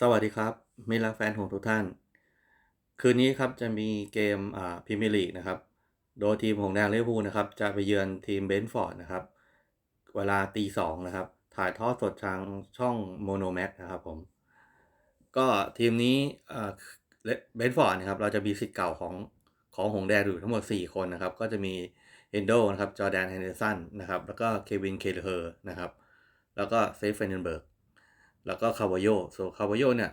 สวัสดีครับมิตรรักแฟนของทุกท่าน คืนนี้ครับจะมีเกมอ่าพรีเมียร์ลีกนะครับ โดยทีมของแดงลิเวอร์พูลนะครับ จะไปเยือนทีมเบนฟอร์ดนะครับ เวลาตีสองนะครับ ถ่ายทอดสดทางช่องโมโนแม x นะครับผม ก็ทีมนี้เบนฟอร์ดนะครับ เราจะมีสิทธิ์เก่าของของหงแดงอยู่ทั้งหมด 4 คนนะครับ ก็จะมีเฮนโดนะครับจอแดนเฮนเดอร์สันนะครับ แล้วก็เควินเคเลอร์นะครับ แล้วก็เซฟเฟนเดนเบิร์ก แล้วก็คาวาโยส่วนคาวาโยเนี่ย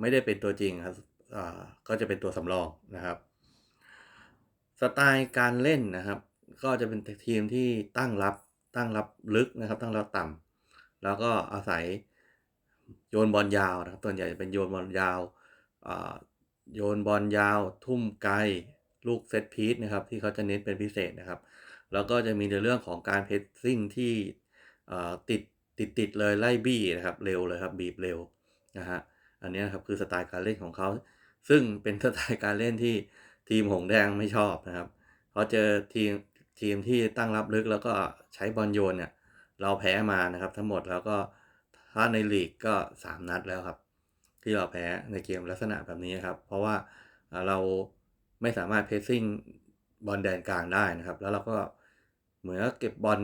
ไม่ได้เป็นตัวจริงครับอ่าก็จะเป็นตัวสำรองนะครับ สไตล์การเล่นนะครับ ก็จะเป็นทีมที่ตั้งรับตั้งรับลึกนะครับ ตั้งรับต่ำแล้วก็อาศัยโยนบอลยาวนะครับส่วนใหญ่จะเป็นโยนบอลยาวโยนบอลยาว ทุ่มไกลลูกเซตพีซนะครับ ที่เขาจะเน้นเป็นพิเศษนะครับ แล้วก็จะมีในเรื่องของการเพสซิ่งที่ติด ติดติดเลยไล่บี้นะครับเร็วเลยครับบีบเร็วนะฮะอันนี้ครับคือสไตล์การเล่นของเขา ซึ่งเป็นสไตล์การเล่นที่ทีมหงแดงไม่ชอบนะครับเพอเจอทีมทีมที่ตั้งรับลึกแล้วก็ใช้บอลโยนเนี่ยเราแพ้มานะครับทั้งหมดแล้วก็ถ้าในลีกก็ 3 นัดแล้วครับ ที่เราแพ้ในเกมลักษณะแบบนี้ครับ เพราะว่าเราไม่สามารถเพสซิ่งบอลแดนกลางได้นะครับ แล้วเราก็เหมือนเก็บบอล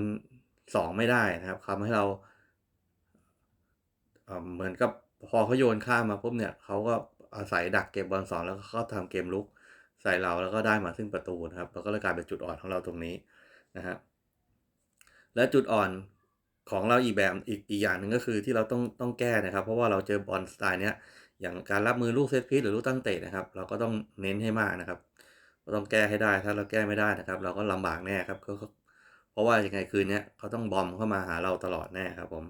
สองไม่ได้นะครับทำให้เรา เหมือนกับพอเขาโยนข้ามมาปุ๊บเนี่ยเขาก็อาศัยดักเก็บบอลสองแล้วก็เขาทำเกมลุกใส่เราแล้วก็ได้มาซึ่งประตูนะครับแล้วก็เลยกลายเป็นจุดอ่อนของเราตรงนี้นะฮะและจุดอ่อนของเราอีกแบบอีกอีกอย่างหนึ่งก็คือที่เราต้องต้องแก้นะครับ เพราะว่าเราเจอบอลสไตล์เนี้ยอย่างการรับมือลูกเซตพีซหรือลูกตั้งเตะนะครับ เราก็ต้องเน้นให้มากนะครับก็ต้องแก้ให้ได้ถ้าเราแก้ไม่ได้นะครับ เราก็ลำบากแน่ครับเพราะว่ายังไงคืนนี้เขาต้องบอมเข้ามาหาเราตลอดแน่ครับผม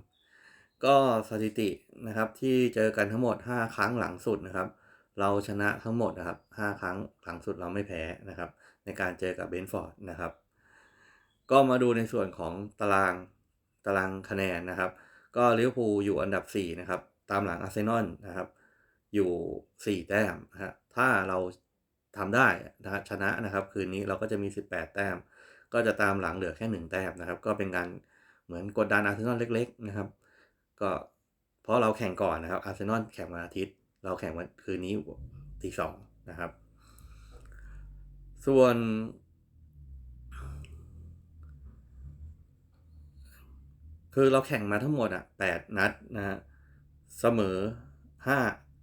ก็สถิตินะครับที่เจอกันทั้งหมด 5 ครั้งหลังสุดนะครับ เราชนะทั้งหมดนะครับ 5 ครั้งหลังสุดเราไม่แพ้นะครับ ในการเจอกับเบนฟอร์ดนะครับ ก็มาดูในส่วนของตารางตารางคะแนนนะครับ ก็ลิเวอร์พูลอยู่อันดับ 4 นะครับ ตามหลังอาร์เซนอลนะครับ อยู่ 4 แต้มนะฮะถ้าเราทำได้นะชนะนะครับ คืนนี้เราก็จะมี 18 แต้ม ก็จะตามหลังเหลือแค่ 1 แต้มนะครับ ก็เป็นการเหมือนกดดันอาร์เซนอลเล็ก ๆ นะครับ ก็เพราะเราแข่งก่อนนะครับอาร์เซนอลแข่งวันอาทิตย์ เราแข่งวันคืนนี้ตีสองนะครับ ส่วนคือเราแข่งมาทั้งหมดอะแปดนัดนะฮะเสมอห้า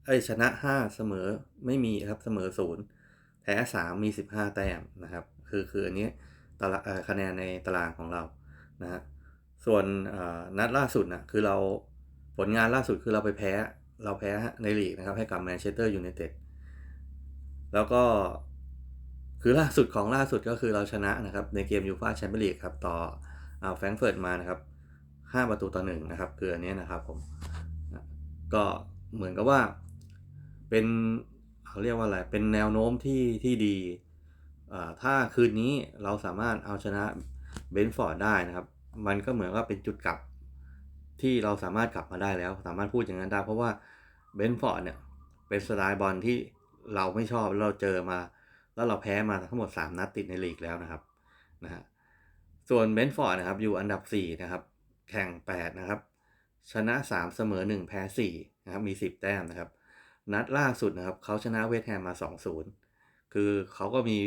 เอ้ยชนะห้าเสมอไม่มีครับเสมอศูนย์แพ้สามมีสิบห้าแต้มนะครับ คือคืออันนี้ตารางคะแนนในตารางของเรานะฮะ ส่วนนัดล่าสุดนะคือเราผลงานล่าสุดคือเราไปแพ้ เราแพ้ในลีกนะครับให้กับแมนเชสเตอร์ยูไนเต็ดแล้วก็คือล่าสุดของล่าสุดก็คือเราชนะนะครับในเกมยูฟ่าแชมเปี้ยนลีกครับต่อแฟรงเฟิร์ตมานะครับ5ประตูต่อหนึ่งนะครับคืออันนี้นะครับผมก็เหมือนกับว่าเป็นเขาเรียกว่าอะไรเป็นแนวโน้มที่ที่ดีถ้าคืนนี้เราสามารถเอาชนะเบนฟอร์ดได้นะครับ มันก็เหมือนว่าเป็นจุดกลับที่เราสามารถกลับมาได้แล้ว สามารถพูดอย่างนั้นได้ เพราะว่าเบนฟอร์ดเนี่ยเป็นสไตล์บอลที่เราไม่ชอบเราเจอมา แล้วเราแพ้มาทั้งหมด 3 นัดติดในลีกแล้วนะครับนะฮะส่วนเบนฟอร์ดนะครับอยู่อันดับ 4 นะครับ แข่ง 8 นะครับ ชนะ 3 เสมอ 1 แพ้4นะครับมี 10 แต้มนะครับ นัดล่าสุดนะครับเขาชนะเวสแฮมมา 2-0 คือเขาก็มี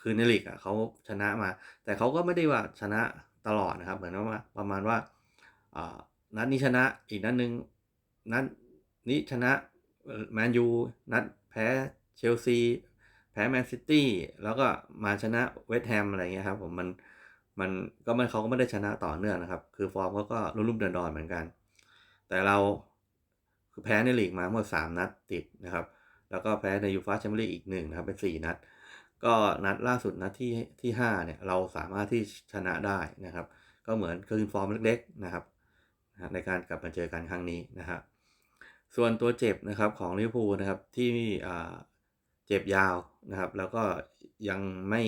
คือในลีกอะเขาชนะมา แต่เขาก็ไม่ได้ว่าชนะ ตลอดนะครับ เหมือนว่าประมาณว่านัดนี้ชนะอีกนัดหนึ่งนัดนี้ชนะแมนยูนัดแพ้เชลซีแพ้แมนซิตี้แล้วก็มาชนะเวสต์แฮมอะไรเงี้ยครับผมมันมันก็มันเขาก็ไม่ได้ชนะต่อเนื่องนะครับ คือฟอร์มเขาก็รุ่มๆเดินดอนเหมือนกัน แต่เราคือแพ้ในลีกมาเมื่อสามนัดติดนะครับ แล้วก็แพ้ในยูฟาแชมเปี้ยนลีกอีกหนึ่งนะครับเป็นสี่นัด ก็นัดล่าสุดนัดที่ที่ห้าเนี่ยเราสามารถที่ชนะได้นะครับ ก็เหมือนคืนฟอร์มเล็กๆนะครับในการกลับมาเจอกันครั้งนี้นะครับส่วนตัวเจ็บนะครับของลิเวอร์พูลนะครับที่เจ็บยาวนะครับ แล้วก็ยังไม่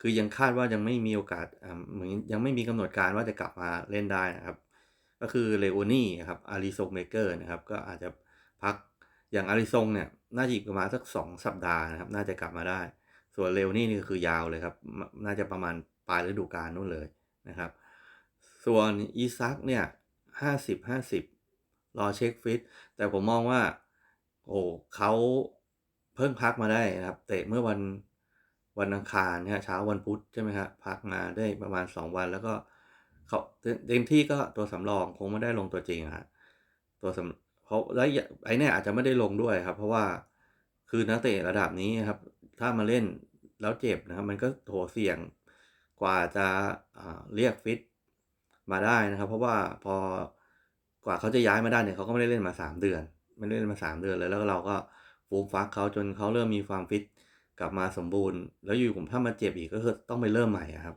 คือยังคาดว่ายังไม่มีโอกาสเหมือนยังไม่มีกำหนดการว่าจะกลับมาเล่นได้นะครับ ก็คือเลโอนี่ครับอาริโซเมเกอร์นะครับ ก็อาจจะพัก อย่างอาริซงเนี่ยน่าจะอีกประมาณสักสองสัปดาห์นะครับ น่าจะกลับมาได้ ส่วนเลโอนี่นี่คือยาวเลยครับ น่าจะประมาณปลายฤดูกาลนู่นเลยนะครับ ส่วนอีซักเนี่ยห้าสิบห้าสิบรอเช็คฟิต แต่ผมมองว่า โอ้เขาเพิ่งพักมาได้นะครับ เตะเมื่อวันวันอังคารนะฮะเช้าวันพุธใช่ไหมครับพักมาได้ประมาณ 2 วันแล้วก็เขาเต็มที่ก็ตัวสำรองคงไม่ได้ลงตัวจริงฮะตัวสำ ราะแล้ไอ้เนี่ยอาจจะไม่ได้ลงด้วยครับ เพราะว่าคือนักเตะระดับนี้ครับ ถ้ามาเล่นแล้วเจ็บนะครับ มันก็โหเสี่ยงกว่าจะเรียกฟิตมาได้นะครับ เพราะว่าพอกว่าเขาจะย้ายมาได้เนี่ยเขาก็ไม่ได้เล่นมา 3 เดือน ไม่ได้เล่นมา 3 เดือนเลยแล้วเราก็ฟูมฟักเขาจนเขาเริ่มมีความฟิตกลับมาสมบูรณ์ แล้วอยู่ผมถ้ามาเจ็บอีกก็คือต้องไปเริ่มใหม่ครับ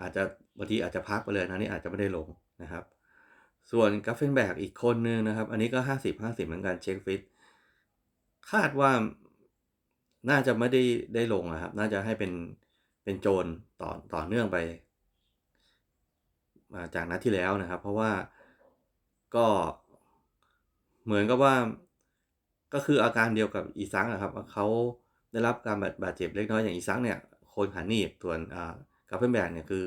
อาจจะบางทีอาจจะพักไปเลยนะนี่อาจจะไม่ได้ลงนะครับ ส่วนกัฟเฟนแบกอีกคนนึงนะครับ อันนี้ก็ 50 50 เหมือนกันเช็คฟิต คาดว่าน่าจะไม่ได้ได้ลงนะครับ น่าจะให้เป็นเป็นโจรต่อต่อเนื่องไป มาจากนัดที่แล้วนะครับ เพราะว่าก็เหมือนกับว่าก็คืออาการเดียวกับอีซังนะครับเขาได้รับการบาดเจ็บเล็กน้อยอย่างอีซังเนี่ยโคนขาหนีบส่วนอ่ากับเพื่อนแบกเนี่ยคือ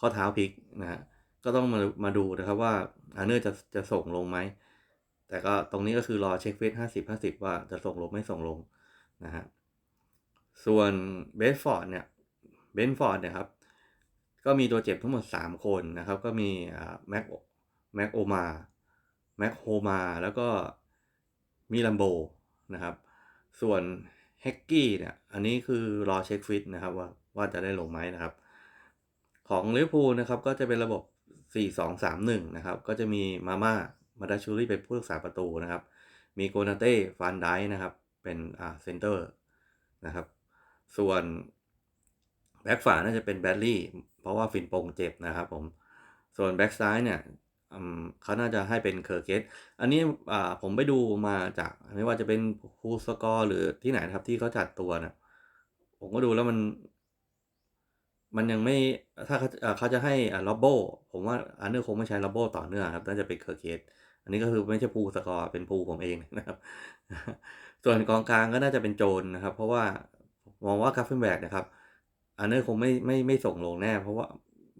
ข้อเท้าพลิกนะฮะ ก็ต้องมามาดูนะครับว่าอาเนอร์จะจะส่งลงไหม แต่ก็ตรงนี้ก็คือรอเช็คเฟสห้าสิบห้าสิบว่าจะส่งลงไม่ส่งลงนะฮะ ส่วนเบสฟอร์ดเนี่ยเบนฟอร์ดเนี่ยครับ ก็มีตัวเจ็บทั้งหมด 3 คนนะครับ ก็มีแม็กแม็กโอมาแม็กโฮมาแล้วก็มีลัมโบนะครับ ส่วนแฮกกี้เนี่ย อันนี้คือรอเช็คฟิตนะครับว่าว่าจะได้ลงไหมนะครับ ของลิเวอร์พูลนะครับก็จะเป็นระบบ 4-2-3-1 นะครับ ก็จะมีมาม่ามาดาชูรี่เป็นผู้รักษาประตูนะครับ มีโกนาเต้ฟานไดนะครับ เป็นอ่าเซนเตอร์นะครับ ส่วนแบ็กฝาน่าจะเป็นแบดลี่ เพราะว่าฟินปงเจ็บนะครับผม ส่วนแบ็กซ้ายเนี่ยเขาน่าจะให้เป็นเคอร์เกตอันนี้ผมไปดูมาจากไม่ว่าจะเป็นฮูสกอร์หรือที่ไหนครับที่เขาจัดตัวนะผมก็ดูแล้วมัน มันยังไม่ถ้าเขาเขาจะให้ล็อบโบผมว่าอันเนอร์คงไม่ใช้ล็อบโบต่อเนื่องครับน่าจะเป็นเคอร์เกตอันนี้ก็คือไม่ใช่ภูสกอร์เป็นภูผมเองนะครับ ส่วนกองกลางก็น่าจะเป็นโจนนะครับ เพราะว่ามองว่าคาฟเฟนแบกนะครับอันเนอร์คงไม่ไม่ไม่ส่งลงแน่ เพราะว่า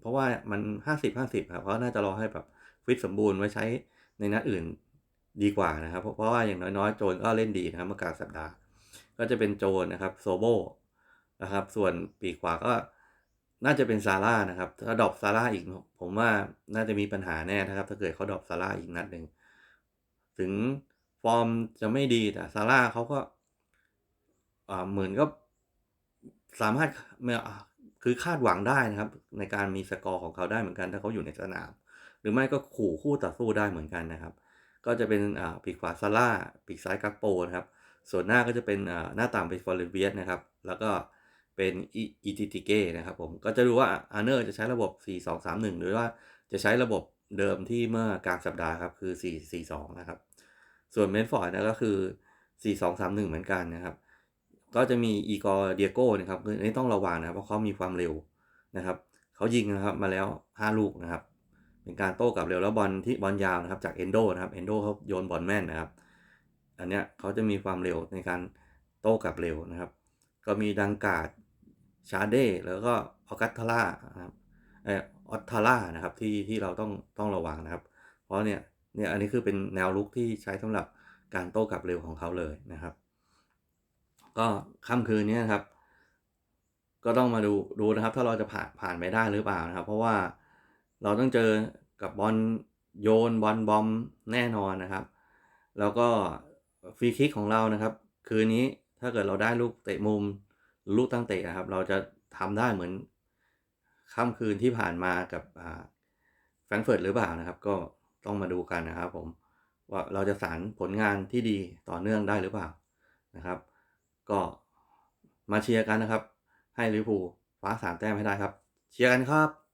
เพราะว่ามันห้าสิบห้าสิบครับเพราะน่าจะรอให้แบบฟิตสมบูรณ์ไว้ใช้ในนัดอื่นดีกว่านะครับ เพราะว่าอย่างน้อยๆ โจนก็เล่นดีนะครับเมื่อกลางสัปดาห์ ก็จะเป็นโจนนะครับโซโบนะครับ ส่วนปีกขวาก็ น่าจะเป็นซาร่านะครับ ถ้าดรอปซาร่าอีก ผมว่าน่าจะมีปัญหาแน่นะครับ ถ้าเกิดเขาดรอปซาร่าอีกนัดหนึ่งถึงฟอร์มจะไม่ดีแต่ซาร่าเขาก็เหมือนก็สามารถคือคาดหวังได้นะครับ ในการมีสกอร์ของเขาได้เหมือนกัน ถ้าเขาอยู่ในสนาม หรือไม่ก็ขู่คู่ต่อสู้ได้เหมือนกันนะครับ ก็จะเป็นปีกขวาซาร่าปีกซ้ายกักโปนะครับ ส่วนหน้าก็จะเป็นหน้าต่างเป็นฟอร์เรเวียสนะครับ แล้วก็ เป็นอีติติเก้นะครับผมก็จะดูว่าอาร์เนอร์จะใช้ระบบ 4-2-3-1 หรือว่าจะใช้ระบบเดิมที่เมื่อกลางสัปดาห์ครับคือ 4-4-2 นะครับ ส่วนเมนฟอร์ดนะก็คือ 4-2-3-1 เหมือนกันนะครับ ก็จะมีอีกอร์เดียโก้นะครับนี่ต้องระวังนะครับเพราะเขามีความเร็วนะครับเขายิงนะครับมาแล้ว 5 ลูกนะครับ เป็นการโต้กับเร็วแล้วบอลที่บอลยาวนะครับจากเอนโดนะครับเอนโดเขาโยนบอลแม่นนะครับ อันเนี้ยเขาจะมีความเร็วในการโต้กับเร็วนะครับ ก็มีดังกาด ชาเดแล้วก็ออกัตทาร่านะครับเออออตทาร่านะครับที่ที่เราต้องต้องระวังนะครับ เพราะเนี่ยเนี่ยอันนี้คือเป็นแนวลุกที่ใช้สำหรับการโต้กับเร็วของเขาเลยนะครับ ก็ค่ำคืนนี้ครับ ก็ต้องมาดูดูนะครับ ถ้าเราจะผ่านผ่านไปได้หรือเปล่านะครับ เพราะว่าเราต้องเจอกับบอลโยนบอลบอมแน่นอนนะครับ แล้วก็ฟรีคิกของเรานะครับ คืนนี้ถ้าเกิดเราได้ลูกเตะมุม ลูกตั้งเตะนะครับ เราจะทำได้เหมือนค่ำคืนที่ผ่านมากับแฟรงเฟิร์ตหรือเปล่านะครับ ก็ต้องมาดูกันนะครับ ผมว่าเราจะสารผลงานที่ดีต่อเนื่องได้หรือเปล่านะครับ ก็มาเชียร์กันนะครับ ให้ลิเวอร์พูลคว้าสามแต้มให้ได้ครับ เชียร์กันครับ